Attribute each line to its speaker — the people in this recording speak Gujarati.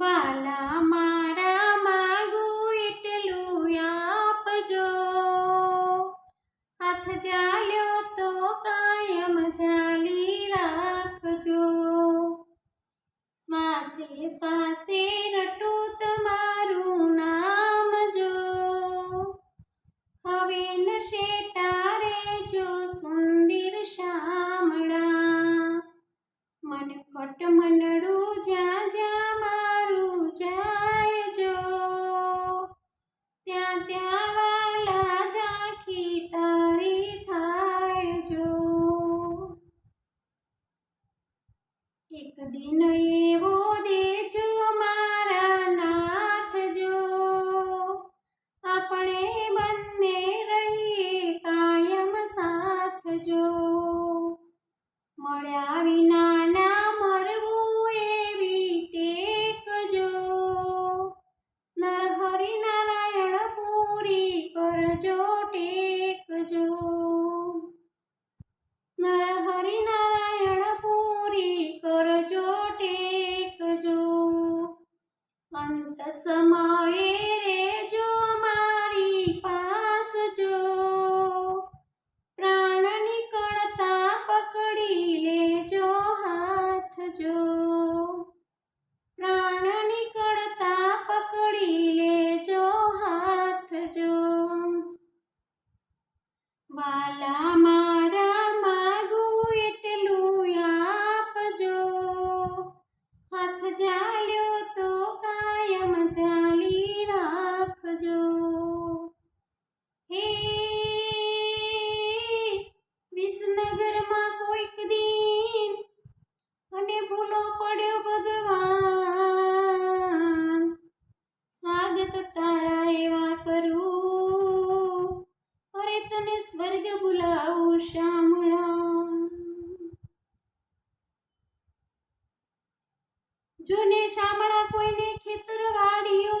Speaker 1: વાલા મારા માગો એટલું આપજો. હાથ જાલ્યો તો કાયમ જાલી રાખજો. શ્વાસે શ્વાસે ત્યાં વાલા ઝાંખી તારી થાય જો. એક દિન એવો દેજો મારા નાથ જો. આપણે બંને રહીએ કાયમ સાથ જો. મળ્યા વિના ના મરવું એવી ટેક જો. નરહરી નારાયણ પૂરી કરજો ટેકજો નર હરિ નારાયણ પૂરી કરજો ટેકજો અંત સમયે રેજો મારી પાસ જો. પ્રાણ નીકળતા પકડી લેજો હાથ જો. તને સ્વર્ગ બોલાવું શામળા. જોને શામળા કોઈને ખેતર વાડીઓ